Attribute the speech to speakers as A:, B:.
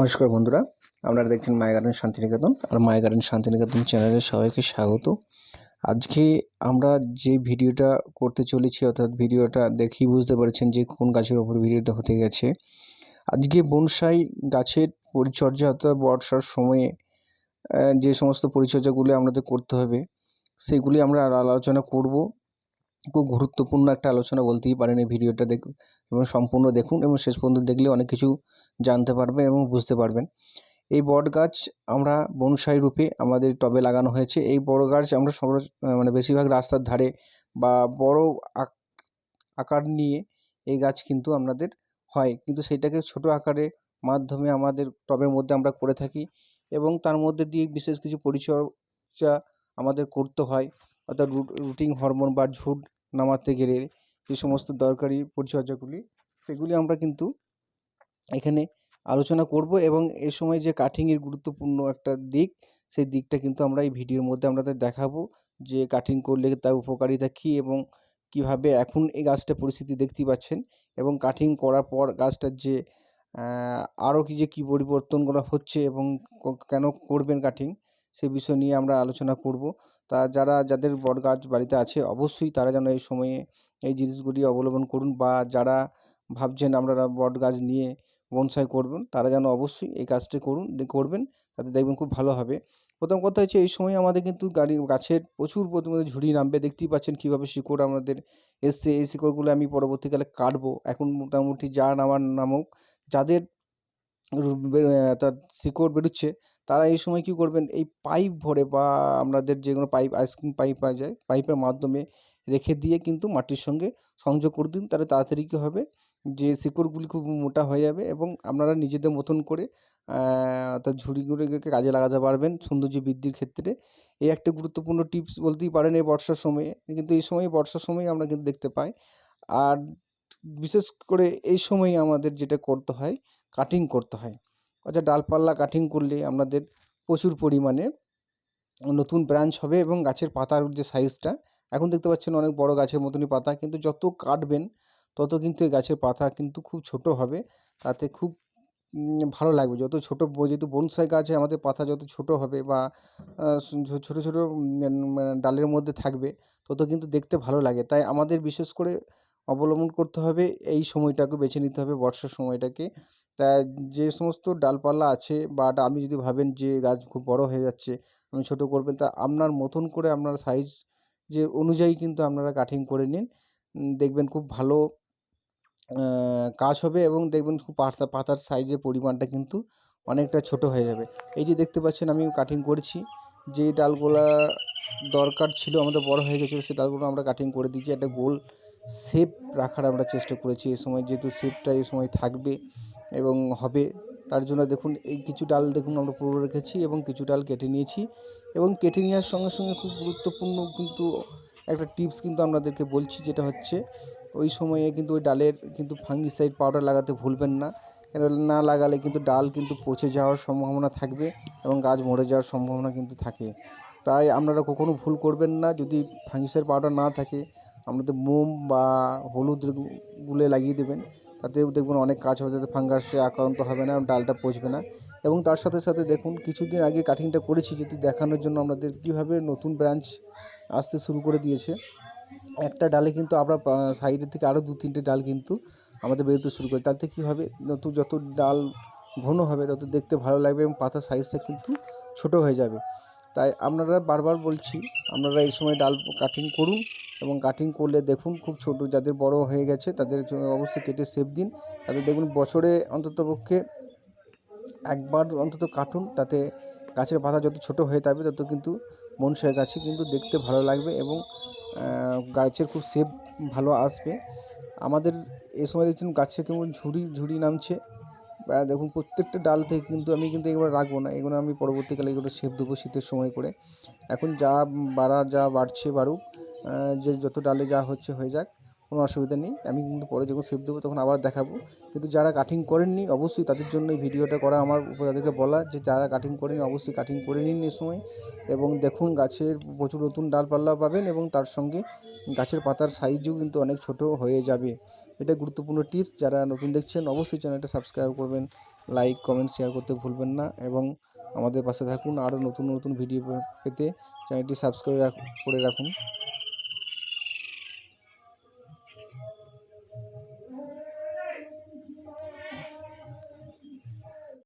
A: নমস্কার বন্ধুরা, আপনারা দেখছেন মায়া গার্ডেন শান্তিনিকেতন। আর মায়া গার্ডেন শান্তিনিকেতন চ্যানেলে সবাইকে স্বাগত। আজকে আমরা যে ভিডিওটা করতে চলেছি, অর্থাৎ ভিডিওটা দেখেই বুঝতে পারছেন যে কোন গাছের ওপর ভিডিওটা হতে গেছে। আজকে বনসাই গাছের পরিচর্যা অর্থাৎ বর্ষার সময়ে যে সমস্ত পরিচর্যাগুলি আমাদের করতে হবে, সেগুলি আমরা আলোচনা করব। খুব গুরুত্বপূর্ণ একটা আলোচনা বলতেই পারেন এই ভিডিওটা দেখুন এবং সম্পূর্ণ দেখুন এবং শেষ পর্যন্ত দেখলে অনেক কিছু জানতে পারবেন এবং বুঝতে পারবেন। এই বট গাছ আমরা বনসাই রূপে আমাদের টবে লাগানো হয়েছে। এই বড় গাছ আমরা সব মানে বেশিরভাগ রাস্তার ধারে বা বড় আক- আকার নিয়ে এই গাছ কিন্তু আমাদের হয়। কিন্তু সেটাকে ছোট আকারে মাধ্যমে আমাদের টবের মধ্যে আমরা করে থাকি এবং তার মধ্যে দিয়ে বিশেষ কিছু পরিচর্যা আমাদের করতে হয়। অর্থাৎ রুটিং হরমোন বা ঝুট নামাতে গেলে যে সমস্ত দরকারি পরিচর্যাগুলি, সেগুলি আমরা কিন্তু এখানে আলোচনা করব এবং এ সময় যে কাটিংয়ের গুরুত্বপূর্ণ একটা দিক, সেই দিকটা কিন্তু আমরা এই ভিডিওর মধ্যে আপনাদের দেখাবো যে কাটিং করলে তার উপকারিতা কী এবং কীভাবে এখন এই গাছটা পরিস্থিতি দেখতেই পাচ্ছেন এবং কাটিং করার পর গাছটার যে আরও কি যে কী পরিবর্তন করা হচ্ছে এবং কেন করবেন কাটিং সে বিষয় নিয়ে আমরা আলোচনা করব। তা যারা, যাদের বট গাছ বাড়িতে আছে, অবশ্যই তারা যেন এই সময়ে এই জিনিসগুলি অবলম্বন করুন বা যারা ভাবছেন আপনারা বট গাছ নিয়ে বনসাই করবেন তারা যেন অবশ্যই এই কাজটি করুন করবেন, তাতে দেখবেন খুব ভালো হবে। প্রথম কথা হচ্ছে এই সময় আমাদের কিন্তু গাড়ি, গাছের প্রচুর পরিমাণে ঝুড়ি নামবে, দেখতেই পাচ্ছেন কীভাবে শিকড় আমাদের এসছে, এই শিকড়গুলো আমি পরবর্তীকালে কাটবো। এখন মোটামুটি যা নামার নামক, যাদের তার শিকড় বেরোচ্ছে, তারা এই সময় কী করবেন, এই পাইপ ভরে বা আমাদের যে কোনো পাইপ আইসক্রিম পাইপ পাওয়া যায়, পাইপের মাধ্যমে রেখে দিয়ে কিন্তু মাটির সঙ্গে সংযোগ করে দিন, তাহলে তাড়াতাড়ি কী হবে, যে শিকড়গুলি খুব মোটা হয়ে যাবে এবং আপনারা নিজেদের মতন করে অর্থাৎ ঝুড়িগুলোকে কাজে লাগাতে পারবেন সৌন্দর্য বৃদ্ধির ক্ষেত্রে। এই একটা গুরুত্বপূর্ণ টিপস বলতেই পারেন এই বর্ষার সময়ে, কিন্তু এই সময়, বর্ষার সময় আমরা কিন্তু দেখতে পাই। আর বিশেষ করে এই সময় আমাদের যেটা করতে হয় কাটিং করতে হয়। অর্থাৎ ডালপাল্লা কাটিং করলে আপনাদের প্রচুর পরিমাণে নতুন ব্রাঞ্চ হবে এবং গাছের পাতার যে সাইজটা এখন দেখতে পাচ্ছেন অনেক বড় গাছের মতনই পাতা, কিন্তু যত কাটবেন, তত কিন্তু এই গাছের পাতা কিন্তু খুব ছোট হবে। তাতে খুব ভালো লাগবে। যত ছোট, যেহেতু বনসাই গাছে আমাদের পাতা যত ছোট হবে বা ছোট ছোট মানে ডালের মধ্যে থাকবে, তত কিন্তু দেখতে ভালো লাগে। তাই আমাদের বিশেষ করে অবলম্বন করতে হবে, এই সময়টাকে বেছে নিতে হবে, বর্ষার সময়টাকে। তা যে সমস্ত ডালপালা আছে বা আপনি যদি ভাবেন যে গাছ খুব বড় হয়ে যাচ্ছে আমি ছোট করবেন, তা আপনার মতন করে আপনার সাইজ যে অনুযায়ী কিন্তু আপনারা কাটিং করে নিন। দেখবেন খুব ভালো কাজ হবে এবং দেখবেন খুব পাতা, পাতার সাইজের পরিমাণটা কিন্তু অনেকটা ছোট হয়ে যাবে। এই যে দেখতে পাচ্ছেন আমি কাটিং করেছি। যে ডালগুলা দরকার ছিল, আমাদের বড় হয়ে গেছিল সেই ডালগুলো আমরা কাটিং করে দিয়েছি। একটা গোল শেপ রাখার আমরা চেষ্টা করেছি। এই সময় যেহেতু শেপটা এই সময় থাকবে এবং হবে। তার জন্য দেখুন, এই কিছু ডাল দেখুন আমরা পুরো রেখেছি এবং কিছু ডাল কেটে নিয়েছি। এবং কেটে নেওয়ার সঙ্গে সঙ্গে খুব গুরুত্বপূর্ণ কিন্তু একটা টিপস কিন্তু আপনাদেরকে বলছি, যেটা হচ্ছে ওই সময়ে কিন্তু ওই ডালের কিন্তু ফাঙ্গিসাইড পাউডার লাগাতে ভুলবেন না। না লাগালে কিন্তু ডাল কিন্তু পচে যাওয়ার সম্ভাবনা থাকবে এবং গাছ মরে যাওয়ার সম্ভাবনা কিন্তু থাকে। তাই আপনারা কখনো ভুল করবেন না, যদি ফাঙ্গিসাইড পাউডার না থাকে, আপনাদের মোম বা হলুদ গুলে লাগিয়ে দেবেন। তাতেও দেখবেন অনেক কাজ হবে, যাতে ফাঙ্গাসে আক্রান্ত হবে না, ডালটা পচবে না। এবং তার সাথে সাথে দেখুন, কিছুদিন আগে কাটিংটা করেছি যেটি দেখানোর জন্য আপনাদের কীভাবে নতুন ব্রাঞ্চ আসতে শুরু করে দিয়েছে। একটা ডালে কিন্তু আমরা সাইডের থেকে আরও দু তিনটে ডাল কিন্তু আমাদের বেরোতে শুরু করে। তাতে কী হবে? নতুন যত ডাল ঘন হবে, তত দেখতে ভালো লাগবে এবং পাতার সাইজটা কিন্তু ছোট হয়ে যাবে। তাই আপনারা বারবার বলছি, আপনারা এই সময় ডাল কাটিং করুন। এবং কাটিং করলে দেখুন খুব ছোট, যাদের বড় হয়ে গেছে তাদের অবশ্যই কেটে শেপ দিন। তাদের দেখুন বছরে অন্ততপক্ষে একবার অন্তত কাটুন, তাতে গাছের পাতা যত ছোট হয়ে থাকবে তত কিন্তু বনসাই গাছে কিন্তু দেখতে ভালো লাগবে এবং গাছের খুব শেপ ভালো আসবে। আমাদের এ সময় দেখছেন গাছে কেমন ঝুড়ি ঝুড়ি নামছে। দেখুন প্রত্যেকটা ডাল থেকে কিন্তু আমি কিন্তু এগুলো রাখব না, এগুলো আমি পরবর্তীকালে এগুলো শেপ দেবো শীতের সময় করে। এখন যা বাড়ার, যা বাড়ছে বাড়ুক যে যত ডালে যা হচ্ছে হয়ে যাক, কোনো অসুবিধা নেই। আমি কিন্তু পরে যখন শেপ দেবো তখন আবার দেখাবো। কিন্তু যারা কাটিং করেননি, অবশ্যই তাদের জন্য এই ভিডিওটা করা আমার তাদেরকে বলা যে যারা কাটিং করেনি অবশ্যই কাটিং করে নিন এই সময়। এবং দেখুন গাছের প্রচুর নতুন ডালপাল্লা পাবেন এবং তার সঙ্গে গাছের পাতার সাইজও কিন্তু অনেক ছোট হয়ে যাবে। এটা গুরুত্বপূর্ণ টিপস যারা নতুন দেখছেন, অবশ্যই চ্যানেলটা সাবস্ক্রাইব করবেন লাইক কমেন্ট শেয়ার করতে ভুলবেন না। এবং আমাদের পাশে থাকুন। আরও নতুন নতুন ভিডিও পেতে চ্যানেলটি সাবস্ক্রাইব করে রাখুন।